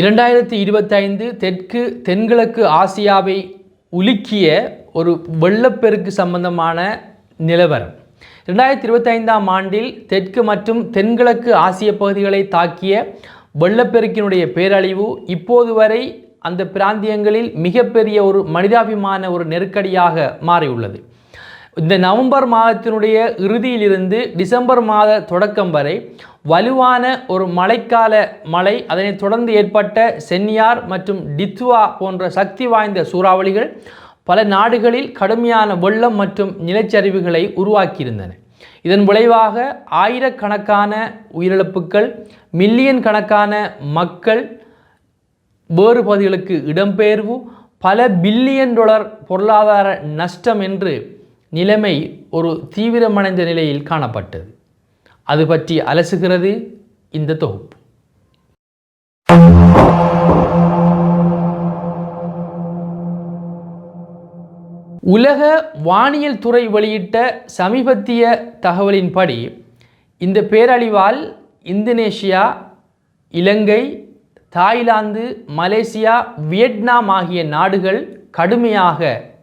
இரண்டாயிரத்தி இருபத்தைந்து தெற்கு தென்கிழக்கு ஆசியாவை உலுக்கிய ஒரு வெள்ளப்பெருக்கு சம்பந்தமான நிலவரம். இரண்டாயிரத்தி இருபத்தைந்தாம் ஆண்டில் தெற்கு மற்றும் தென்கிழக்கு ஆசிய பகுதிகளை தாக்கிய வெள்ளப்பெருக்கினுடைய பேரழிவு இப்போது வரை அந்த பிராந்தியங்களில் மிகப்பெரிய ஒரு மனிதாபிமான ஒரு நெருக்கடியாக மாறியுள்ளது. இந்த நவம்பர் மாதத்தினுடைய இறுதியிலிருந்து டிசம்பர் மாத தொடக்கம் வரை வலுவான ஒரு மழைக்கால மழை அதனைத் தொடர்ந்து ஏற்பட்ட சென்னியார் மற்றும் டித்வா போன்ற சக்தி வாய்ந்த சூறாவளிகள் பல நாடுகளில் கடுமையான வெள்ளம் மற்றும் நிலச்சரிவுகளை உருவாக்கியிருந்தன. இதன் விளைவாக ஆயிரக்கணக்கான உயிரிழப்புகள் மில்லியன் கணக்கான மக்கள் வேறு பகுதிகளுக்கு இடம்பெயர்வு பல பில்லியன் டாலர் பொருளாதார நஷ்டம் என்று நிலைமை ஒரு தீவிரமடைந்த நிலையில் காணப்பட்டது. அது பற்றி அலசுகிறது இந்த தொகுப்பு. உலக வானியல் துறை வெளியிட்ட சமீபத்திய தகவலின்படி இந்த பேரழிவால் Indonesia Ilankai Thailand Malaysia Vietnam ஆகிய நாடுகள் கடுமையாக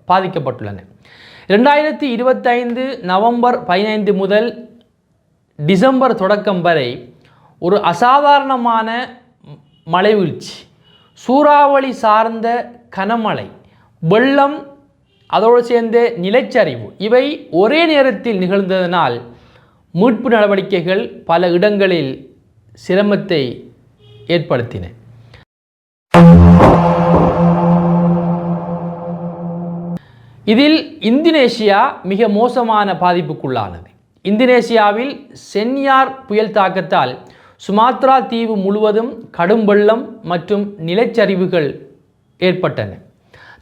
பாதிக்கப்பட்டுள்ளன. ரெண்டாயிரத்தி இருபத்தைந்து நவம்பர் பதினைந்து முதல் டிசம்பர் தொடக்கம் வரை ஒரு அசாதாரணமான மழை வீழ்ச்சி. சூறாவளி சார்ந்த கனமழை வெள்ளம் அதோடு சேர்ந்த நிலச்சரிவு இவை ஒரே நேரத்தில் நிகழ்ந்ததனால் மீட்பு நடவடிக்கைகள் பல இடங்களில் சிரமத்தை ஏற்படுத்தின. இதில் இந்தோனேஷியா மிக மோசமான பாதிப்புக்குள்ளானது. இந்தோனேசியாவில் சென்யார் புயல் தாக்கத்தால் சுமாத்ரா தீவு முழுவதும் கடும் வெள்ளம் மற்றும் நிலச்சரிவுகள் ஏற்பட்டன.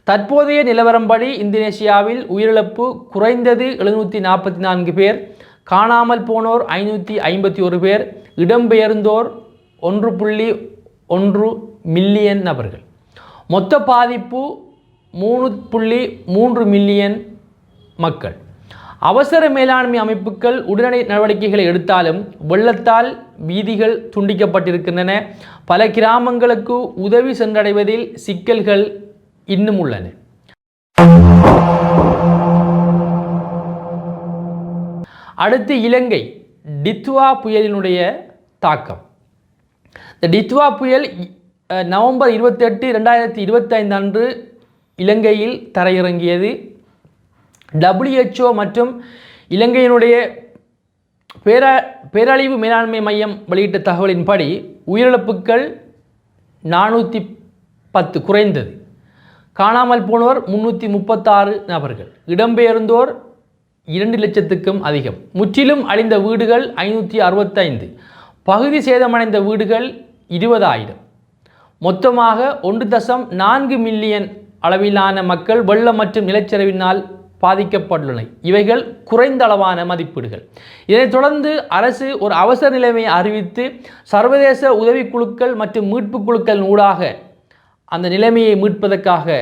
தற்போதைய நிலவரம்படி இந்தோனேசியாவில் உயிரிழப்பு குறைந்தது எழுநூற்றி நாற்பத்தி நான்கு பேர் காணாமல் போனோர் ஐநூற்றி ஐம்பத்தி ஒரு பேர் இடம்பெயர்ந்தோர் ஒன்று புள்ளி ஒன்று மில்லியன் நபர்கள். மொத்த பாதிப்பு மூணு புள்ளி மூன்று மில்லியன் மக்கள். அவசர மேலாண்மை அமைப்புகள் உடனடி நடவடிக்கைகளை எடுத்தாலும் வெள்ளத்தால் வீதிகள் துண்டிக்கப்பட்டிருக்கின்றன. பல கிராமங்களுக்கு உதவி சென்றடைவதில் சிக்கல்கள் இன்னும் உள்ளன. அடுத்து இலங்கை டித்வா புயலினுடைய தாக்கம். இந்த டித்வா புயல் நவம்பர் இருபத்தெட்டு ரெண்டாயிரத்தி இருபத்தைந்து அன்று இலங்கையில் தரையிறங்கியது. டபிள்யூஹெச்ஓ மற்றும் இலங்கையினுடைய பேர பேரழிவு மேலாண்மை மையம் வெளியிட்ட தகவலின்படி உயிரிழப்புகள் நானூற்றி பத்து குறைந்தது. காணாமல் போனோர் முன்னூற்றி முப்பத்தாறு நபர்கள். இடம்பெயர்ந்தோர் இரண்டு லட்சத்துக்கும் அதிகம். முற்றிலும் அழிந்த வீடுகள் ஐநூற்றி அறுபத்தைந்து. பகுதி சேதமடைந்த வீடுகள் இருபதாயிரம். மொத்தமாக ஒன்று தசம் நான்கு மில்லியன் அளவிலான மக்கள் வெள்ளம் மற்றும் நிலச்சரிவினால் பாதிக்கப்பட்டுள்ளன. இவைகள் குறைந்த அளவான மதிப்பீடுகள். இதனைத் தொடர்ந்து அரசு ஒரு அவசர நிலைமையை அறிவித்து சர்வதேச உதவிக்குழுக்கள் மற்றும் மீட்பு குழுக்கள் ஊடாக அந்த நிலைமையை மீட்பதற்காக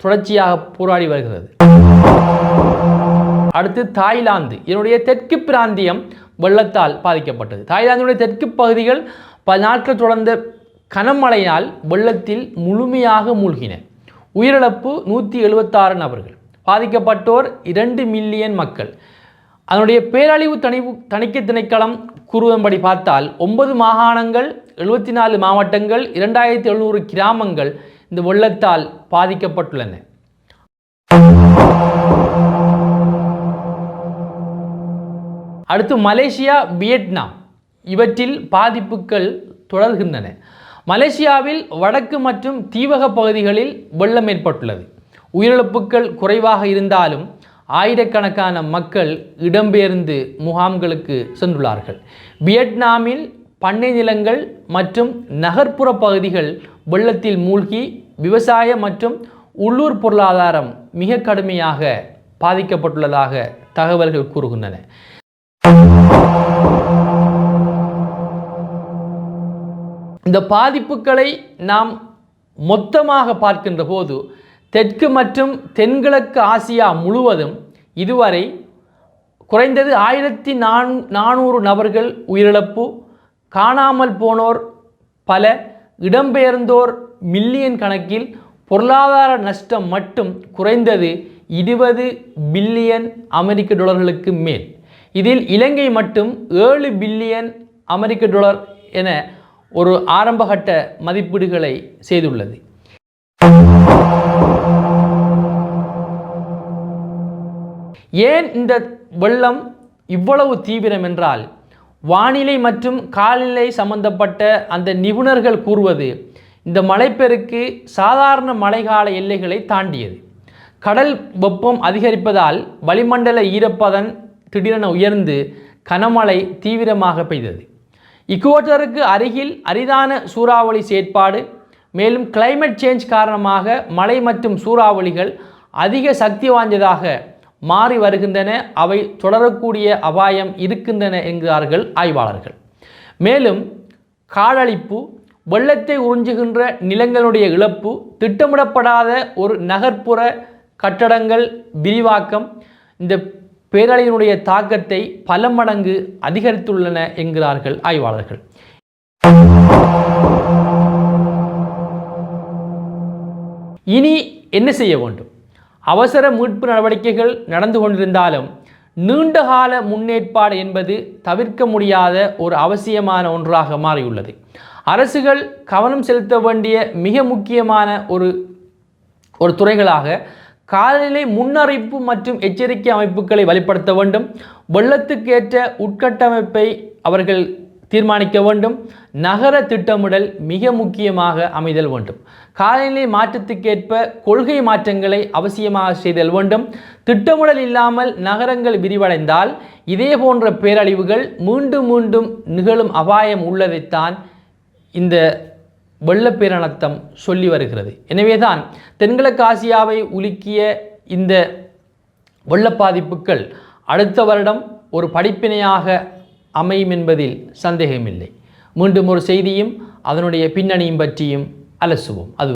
தொடர்ச்சியாக போராடி வருகிறது. அடுத்து தாய்லாந்து. இதனுடைய தெற்கு பிராந்தியம் வெள்ளத்தால் பாதிக்கப்பட்டது. தாய்லாந்தினுடைய தெற்கு பகுதிகள் பல நாட்கள் தொடர்ந்த கனமழையினால் வெள்ளத்தில் முழுமையாக மூழ்கின. உயிரிழப்பு நூற்றி எழுபத்தாறு நபர்கள். பாதிக்கப்பட்டோர் இரண்டு மில்லியன் மக்கள். அதனுடைய பேரழிவு தணிவு தணிக்கை திணைக்களம் கூறுவதன்படி பார்த்தால் ஒன்பது மாகாணங்கள் எழுபத்தி நாலு மாவட்டங்கள் இரண்டாயிரத்தி எழுநூறு கிராமங்கள் இந்த வெள்ளத்தால் பாதிக்கப்பட்டுள்ளன. அடுத்து மலேசியா வியட்நாம். இவற்றில் பாதிப்புகள் தொடர்கின்றன. மலேசியாவில் வடக்கு மற்றும் தீவக பகுதிகளில் வெள்ளம் ஏற்பட்டுள்ளது. உயிரிழப்புகள் குறைவாக இருந்தாலும் ஆயிரக்கணக்கான மக்கள் இடம்பெயர்ந்து முகாம்களுக்கு சென்றுள்ளார்கள். வியட்நாமில் பண்ணை நிலங்கள் மற்றும் நகர்ப்புற பகுதிகள் வெள்ளத்தில் மூழ்கி விவசாய மற்றும் உள்ளூர் பொருளாதாரம் மிக கடுமையாக பாதிக்கப்பட்டுள்ளதாக தகவல்கள் கூறுகின்றன. இந்த பாதிப்புகளை நாம் மொத்தமாக பார்க்கின்ற போது தெற்கு மற்றும் தென்கிழக்கு ஆசியா முழுவதும் இதுவரை குறைந்தது ஆயிரத்தி நான் நானூறு நபர்கள் உயிரிழப்பு காணாமல் போனோர் பல இடம்பெயர்ந்தோர் மில்லியன் கணக்கில் பொருளாதார நஷ்டம் மட்டும் குறைந்தது இருபது பில்லியன் அமெரிக்க டாலர்களுக்கு மேல். இதில் இலங்கை மட்டும் ஏழு பில்லியன் அமெரிக்க டாலர் என ஒரு ஆரம்பகட்ட மதிப்பீடுகளை செய்துள்ளது. ஏன் இந்த வெள்ளம் இவ்வளவு தீவிரம் என்றால் வானிலை மற்றும் காலநிலை சம்பந்தப்பட்ட அந்த நிபுணர்கள் கூறுவது இந்த மழைப்பெருக்கு சாதாரண மழைக்கால எல்லைகளை தாண்டியது. கடல் வெப்பம் அதிகரிப்பதால் வளிமண்டல ஈரப்பதன் திடீரென உயர்ந்து கனமழை தீவிரமாக பெய்தது. இக்குவேட்டருக்கு அருகில் அரிதான சூறாவளி செயற்பாடு மேலும் கிளைமேட் சேஞ்ச் காரணமாக மழை மற்றும் சூறாவளிகள் அதிக சக்தி வாய்ந்ததாக மாறி வருகின்றன. அவை தொடரக்கூடிய அபாயம் இருக்கின்றன என்கிறார்கள் ஆய்வாளர்கள். மேலும் காலழிப்பு வெள்ளத்தை உறிஞ்சுகின்ற நிலங்களுடைய இழப்பு திட்டமிடப்படாத ஒரு நகர்ப்புற கட்டடங்கள் விரிவாக்கம் இந்த பேரழிவினுடைய தாக்கத்தை பல மடங்கு அதிகரித்துள்ளன என்கிறார்கள் ஆய்வாளர்கள். இனி என்ன செய்ய வேண்டும்? அவசர மீட்பு நடவடிக்கைகள் நடந்து கொண்டிருந்தாலும் நீண்டகால முன்னேற்பாடு என்பது தவிர்க்க முடியாத ஒரு அவசியமான ஒன்றாக மாறியுள்ளது. அரசுகள் கவனம் செலுத்த வேண்டிய மிக முக்கியமான ஒரு ஒரு துறைகளாக காலநிலை முன்னறிவிப்பு மற்றும் எச்சரிக்கை அமைப்புகளை வலுப்படுத்த வேண்டும். வெள்ளத்துக்கேற்ற உட்கட்டமைப்பை அவர்கள் தீர்மானிக்க வேண்டும். நகர திட்டமிடல் மிக முக்கியமாக அமைதல் வேண்டும். காலநிலை மாற்றத்துக்கேற்ப கொள்கை மாற்றங்களை அவசியமாக செய்தல் வேண்டும். திட்டமிடல் இல்லாமல் நகரங்கள் விரிவடைந்தால் இதே போன்ற பேரழிவுகள் மீண்டும் மீண்டும் நிகழும் அபாயம் உள்ளதைத்தான் இந்த வெள்ளப்பேரணத்தம் சொல்லி வருகிறது. எனவேதான் தென்கிழக்கு ஆசியாவை உலுக்கிய இந்த வெள்ள பாதிப்புகள் அடுத்த வருடம் ஒரு படிப்பினையாக அமையும் என்பதில் சந்தேகமில்லை. மீண்டும் ஒரு செய்தியும் அதனுடைய பின்னணியும் பற்றியும் அலசுவோம். அது